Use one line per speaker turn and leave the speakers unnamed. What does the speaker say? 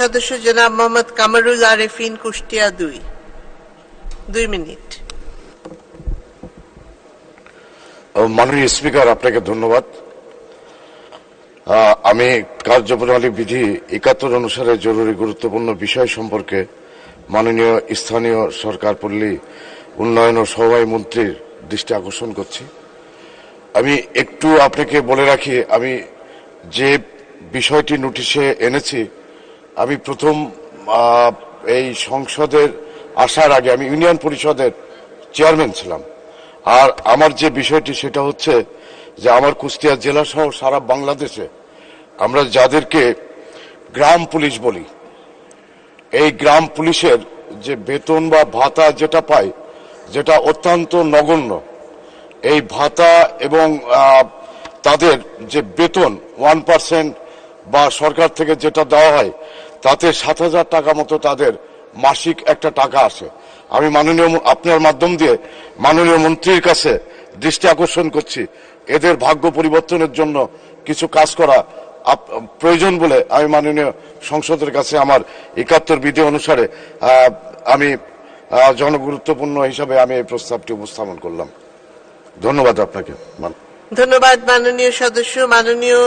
সদস্য জনাব মোহাম্মদ কামারুল আরেফিন কুষ্টিয়া দুই। দুই মিনিট।
মাননীয় স্পিকার, আপনাকে ধন্যবাদ। আমি কার্যপ্রণালী বিধি একাত্তর অনুসারে জরুরি গুরুত্বপূর্ণ বিষয় সম্পর্কে মাননীয় স্থানীয় সরকার পল্লী উন্নয়ন ও সমবায় মন্ত্রীর দৃষ্টি আকর্ষণ করছি। আমি একটু আপনাকে বলে রাখি, আমি যে বিষয়টি নোটিশে এনেছি আমি প্রথম এই সংসদের আসার আগে আমি ইউনিয়ন পরিষদের চেয়ারম্যান ছিলাম। আর আমার যে বিষয়টি সেটা হচ্ছে যে আমার কুষ্টিয়া জেলা সহ সারা বাংলাদেশে আমরা যাদেরকে গ্রাম পুলিশ বলি, এই গ্রাম পুলিশের যে বেতন বা ভাতা যেটা পায়, যেটা অত্যন্ত নগণ্য। এই ভাতা এবং তাদের যে বেতন, ওয়ান পার্সেন্ট বা সরকার থেকে যেটা দেওয়া হয় তাতে সাত হাজার টাকা মতো তাদের মাসিক একটা টাকা আসে। আমি মাননীয় আপনার মাধ্যম দিয়ে মাননীয় মন্ত্রীর কাছে দৃষ্টি আকর্ষণ করছি। এদের ভাগ্য পরিবর্তনের জন্য কিছু কাজ করা প্রয়োজন বলে আমি মাননীয় সংসদের কাছে আমার একাত্তর বিধি অনুসারে আমি জনগুরুত্বপূর্ণ হিসাবে আমি এই প্রস্তাবটি উপস্থাপন করলাম। ধন্যবাদ আপনাকে।
ধন্যবাদ মাননীয় সদস্য, মাননীয়